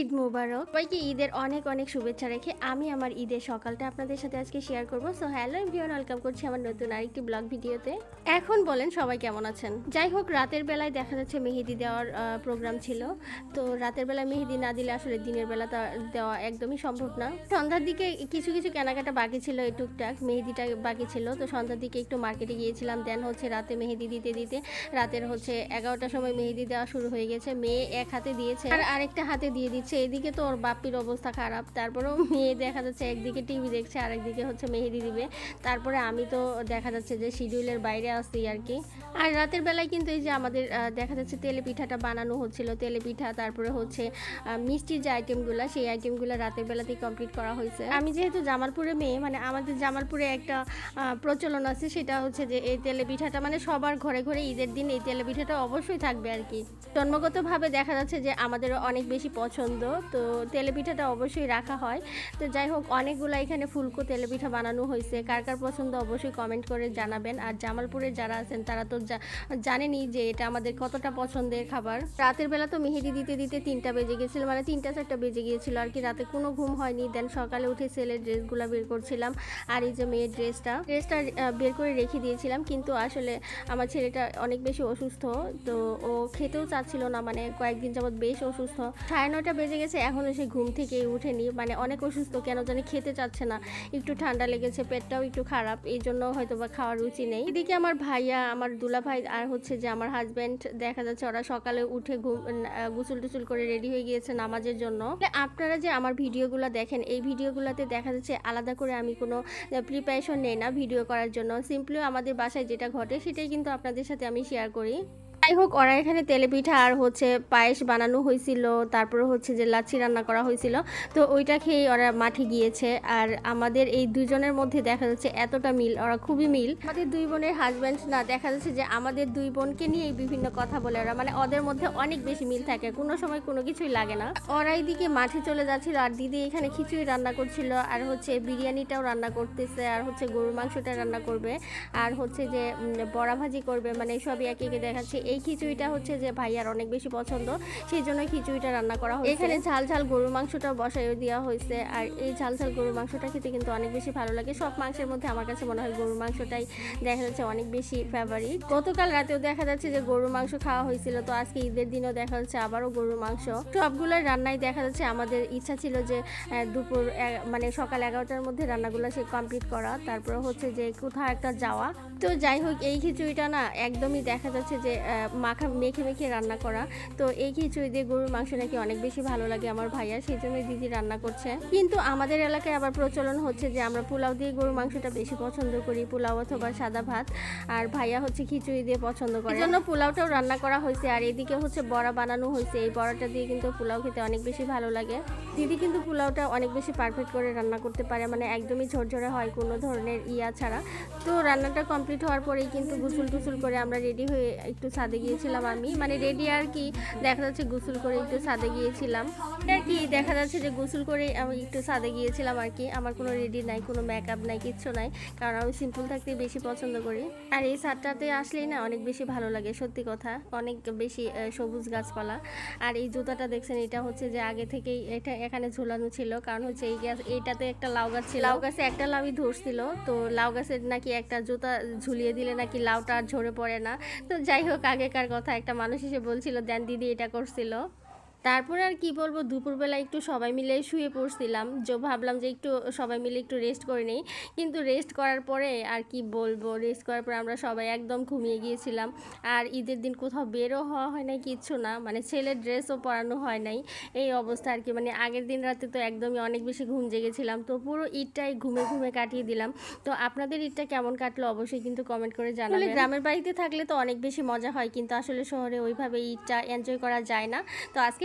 ঈদ মুবারক। সবাইকে ঈদের অনেক অনেক শুভেচ্ছা রেখে আমি আমার ঈদের সকালটা আপনাদের সাথে আজকে শেয়ার করব। সো হ্যালো এভরিওয়ান ওয়েলকাম করছি আমার নতুন আরেকটি ব্লগ ভিডিওতে। এখন বলেন সবাই কেমন আছেন? যাই হোক, রাতের বেলায় দেখা যাচ্ছে মেহেদি দেওয়ার প্রোগ্রাম ছিল। তো রাতের বেলায় মেহেদি না দিলে আসলে দিনের বেলা তা দেওয়া একদমই সম্ভব না। সন্ধ্যার দিকে কিছু কিছু কেনাকাটা বাকি ছিল এই টুকটাক, মেহেদিটা বাকি ছিল। তো সন্ধ্যার দিকে একটু মার্কেটে গিয়েছিলাম দেন হচ্ছে রাতে মেহেদি দিতে দিতে। রাতের হচ্ছে এগারোটার সময় মেহেদি দেওয়া শুরু হয়ে গেছে। মেয়ে এক হাতে দিয়েছে, আর আরেকটা হাতে দিয়ে দিচ্ছে এদিকে তো ওর বাপির অবস্থা খারাপ। তারপরেও মেয়ে দেখা যাচ্ছে, একদিকে টিভি দেখছে আর একদিকে হচ্ছে মেহেদি দিবে। তারপরে আমি তো দেখা যাচ্ছে যে শিডিউলের বাইরে আসছি আর কি। আর রাতের বেলায় কিন্তু এই যে আমাদের দেখা যাচ্ছে তেলে পিঠাটা বানানো হচ্ছিল। তেলে পিঠা তারপরে হচ্ছে মিষ্টির যে আইটেমগুলো, সেই আইটেমগুলো রাতের বেলাতেই কমপ্লিট করা হয়েছে। আমি যেহেতু জামালপুরে মেয়ে মানে আমাদের জামালপুরে একটা প্রচলন আছে, সেটা হচ্ছে যে এই তেলে পিঠাটা মানে সবার ঘরে ঘরে ঈদের দিন এই তেলে পিঠাটা অবশ্যই থাকবে আর কি। জন্মগতভাবে দেখা যাচ্ছে যে আমাদের অনেক বেশি পছন্দ। তো তেলেপিঠাটা অবশ্যই রাখা হয়। তো যাই হোক অনেকগুলো এখানে ফুলকো তেলেপিঠা বানানো হয়েছে কার কার পছন্দ অবশ্যই কমেন্ট করে জানাবেন। আর জামালপুরে যারা আছেন, তারা তো জা- জানেনই যে এটা আমাদের কতটা পছন্দের খাবার। রাতের বেলা তো মেহেদি দিতে দিতে তিনটা বেজে গেছিল মানে তিনটা চারটা বেজে গিয়েছিল। আর কি রাতে কোনো ঘুম হয়নি। দেন সকালে উঠে ছেলের ড্রেসগুলো বের করছিলাম। আর এই যে মেয়ের ড্রেসটা ড্রেসটা বের করে রেখে দিয়েছিলাম। কিন্তু আসলে আমার ছেলেটা অনেক বেশি অসুস্থ। তো ও খেতেও চাচ্ছিল না মানে কয়েকদিন যাবৎ বেশ অসুস্থ। সাড়ে নয়টা বেজে গেছে এখনও সে ঘুম থেকে উঠেনি মানে অনেক অসুস্থ কেন জানি খেতে চাচ্ছে না। একটু ঠান্ডা লেগেছে পেটটাও একটু খারাপ এই জন্য হয়তো বা খাওয়ার রুচি নেই। এদিকে আমার ভাইয়া আমার দুলা ভাই আর হচ্ছে যে আমার হাজব্যান্ড দেখা যাচ্ছে ওরা সকালে উঠে ঘুম আহ, গোসল টুসুল করে রেডি হয়ে গিয়েছে নামাজের জন্য। আপনারা যে আমার ভিডিওগুলো দেখেন এই ভিডিওগুলোতে দেখা যাচ্ছে আলাদা করে আমি কোনো প্রিপারেশন নেই না ভিডিও করার জন্য। সিম্পলি আমাদের বাসায় যেটা ঘটে সেটাই কিন্তু আপনাদের সাথে আমি শেয়ার করি। যাই হোক, ওরা এখানে তেলে পিঠা আর হচ্ছে পায়েস বানানো হয়েছিল, তারপরে হচ্ছে যে লাচ্ছি রান্না করা হয়েছিল। তো ওইটা খেয়েই ওরা মাঠে গিয়েছে। আর আমাদের এই দুজনের মধ্যে দেখা যাচ্ছে এতটা মিল, ওরা খুবই মিল। আমাদের দুই বোনের হাজব্যান্ড না, দেখা যাচ্ছে যে আমাদের দুই বোনকে নিয়েই বিভিন্ন কথা বলে ওরা। মানে ওদের মধ্যে অনেক বেশি মিল থাকে, কোনো সময় কোনো কিছুই লাগে না। ওরা এইদিকে মাঠে চলে যাচ্ছিল আর দিদি এখানে খিচুড়ি রান্না করছিল, আর হচ্ছে বিরিয়ানিটাও রান্না করতেছে, আর হচ্ছে গরুর মাংসটা রান্না করবে, আর হচ্ছে যে বড়া ভাজি করবে মানে সবই একে একে দেখাচ্ছে। এই খিচুড়িটা হচ্ছে যে ভাইয়ার অনেক বেশি পছন্দ সেই জন্য খিচুড়িটা রান্না করা হয়েছে। এখানে ঝাল ঝাল গরুর মাংসটা বসাইও দেওয়া হয়েছে, আর এই ঝাল ঝাল গরুর মাংসটা খেতে কিন্তু অনেক বেশি ভালো লাগে। সব মাংসের মধ্যে আমার কাছে মনে হয় গরুর মাংসটাই দেখা যাচ্ছে অনেক বেশি ফেভারিট গতকাল রাতেও দেখা যাচ্ছে যে গরুর মাংস খাওয়া হয়েছিল, তো আজকে ঈদের দিনও দেখা যাচ্ছে আবারও গরুর মাংস। সবগুলোর রান্নাই দেখা যাচ্ছে, আমাদের ইচ্ছা ছিল যে দুপুর মানে সকাল এগারোটার মধ্যে রান্নাগুলো সে কমপ্লিট করা, তারপরে হচ্ছে যে কোথাও একটা যাওয়া। তো যাই হোক, এই খিচুড়িটা না একদমই দেখা যাচ্ছে যে মাখা মেখে মেখে রান্না করা। তো এই খিচুড়ি দিয়ে গরুর মাংস নাকি অনেক বেশি ভালো লাগে আমার ভাইয়া সেই জন্য দিদি রান্না করছে। কিন্তু আমাদের এলাকায় আবার প্রচলন হচ্ছে যে আমরা পোলাও দিয়ে গরুর মাংসটা বেশি পছন্দ করি, পোলাও অথবা সাদা ভাত। আর ভাইয়া হচ্ছে খিচুড়ি দিয়ে পছন্দ করে। জন্য পোলাওটাও রান্না করা হয়েছে, আর এদিকে হচ্ছে বড়া বানানো হয়েছে। এই বড়াটা দিয়ে কিন্তু পোলাও খেতে অনেক বেশি ভালো লাগে। দিদি কিন্তু পোলাওটা অনেক বেশি পারফেক্ট করে রান্না করতে পারে মানে একদমই ঝরঝরে হয় কোনো ধরনের ইয়া ছাড়া। তো রান্নাটা কমপ্লিট হওয়ার পরেই কিন্তু গুসুল টুসুল করে আমরা রেডি হয়ে একটু ছাদে গিয়েছিলাম আমি। মানে রেডি আর কি, দেখা যাচ্ছে গোসল করে একটু ছাদে গিয়েছিলাম। আর কি, দেখা যাচ্ছে যে গোসল করে আমি একটু ছাদে গিয়েছিলাম আর কি। আমার কোনো রেডি নাই, কোনো মেকআপ নাই, কিচ্ছু নাই, কারণ আমি সিম্পল থাকতে বেশি পছন্দ করি। আর এই ছাদটাতে আসলেই না অনেক বেশি ভালো লাগে, সত্যি কথা। অনেক বেশি সবুজ গাছপালা। আর এই জুতাটা দেখছেন, এটা হচ্ছে যে আগে থেকেই এটা এখানে ঝোলানো ছিল। কারণ হচ্ছে এই গাছ এইটাতে একটা লাউ গাছ ছিল। লাউ গাছে একটা লাউই ধরছিল। তো লাউ গাছের নাকি একটা জুতা ঝুলিয়ে দিলে নাকি লাউটা আর ঝরে পড়ে না। তো যাই হোক আগেকার কথা একটা মানুষ এসে বলছিল দেন দিদি এটা করছিল। তারপর আর কি বলব, দুপুরবেলা একটু সবাই মিলে শুয়ে পড়ছিলাম। যে, ভাবলাম যে একটু সবাই মিলে একটু রেস্ট করে নেই। কিন্তু রেস্ট করার পরে আর কি বলব রেস্ট করার পরে আমরা সবাই একদম ঘুমিয়ে গিয়েছিলাম। আর ঈদের দিন কোথাও বেরও হওয়া হয় নাই, কিচ্ছু না। মানে ছেলের ড্রেসও পরানো হয় নাই। এই অবস্থা আর কি। মানে আগের দিন রাতে তো একদমই অনেক বেশি ঘুম জেগেছিলাম। তো পুরো ঈদটাই ঘুমে ঘুমে কাটিয়ে দিলাম। তো আপনাদের ঈদটা কেমন কাটলো অবশ্যই কিন্তু কমেন্ট করে জানাবেন। গ্রামের বাড়িতে থাকলে তো অনেক বেশি মজা হয়। কিন্তু আসলে শহরে ওইভাবে ঈদটা এনজয় করা যায় না। তো আজকে